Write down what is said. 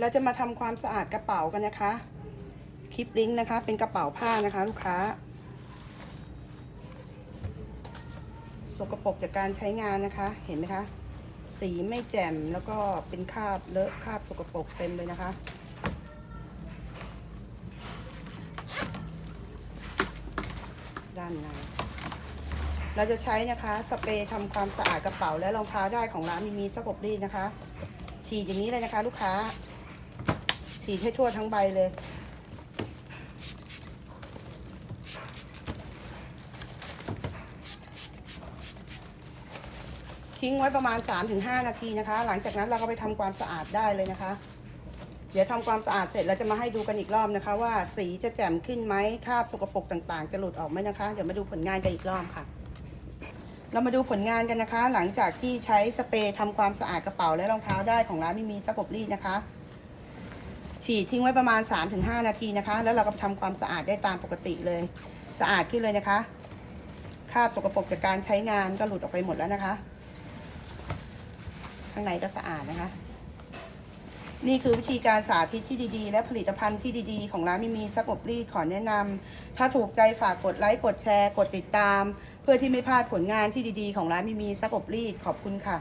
เราจะมาทำความสะอาดกระเป๋ากันนะคะ คลิปลิงก์นะคะ เป็นกระเป๋าผ้านะคะ ลูกค้า สกปรกจากการใช้งานนะคะ เห็นไหมคะ สีไม่แจ่มแล้วก็เป็นคราบเลอะคราบสกปรกเต็มเลยนะคะด้านในเราจะใช้นะคะสเปรย์ทำความสะอาดกระเป๋าและรองเท้าได้ของร้านมีมีสกปรีดนะคะ ฉีดอย่างนี้เลยนะคะ ลูกค้า ฉีดให้ทั่วทั้งใบเลย ทิ้งไว้ประมาณ 3-5 นาทีนะคะ หลังจากนั้นเราก็ไปทำความสะอาดได้เลยนะคะ เดี๋ยวทำความสะอาดเสร็จเราจะมาให้ดูกันอีกรอบนะคะ ว่าสีจะแจ่มขึ้นไหมคราบสกปรกต่างๆ จะหลุดออกไหมนะคะ เดี๋ยวมาดูผลงานกันอีกรอบค่ะเรามาดูผลงานกันนะคะ หลังจากที่ใช้สเปรย์ทำความสะอาดกระเป๋าและรองเท้าได้ของร้านมิมีสกบรีดนะคะ ฉีดทิ้งไว้ประมาณ 3-5 นาทีนะคะ แล้วเราก็ทำความสะอาดได้ตามปกติเลย สะอาดขึ้นเลยนะคะคราบสกปรกจากการใช้งานก็หลุดออกไปหมดแล้วนะคะ ข้างในก็สะอาดนะคะ นี่คือวิธีการสาธิตที่ดีๆ และผลิตภัณฑ์ที่ดีๆ ของร้านมิมีซักอบรีดขอแนะนำถ้าถูกใจฝากกดไลค์กดแชร์ กดติดตาม เพื่อที่ไม่พลาดผลงานที่ดีๆ ของร้านมิมีซักอบรีดขอบคุณค่ะ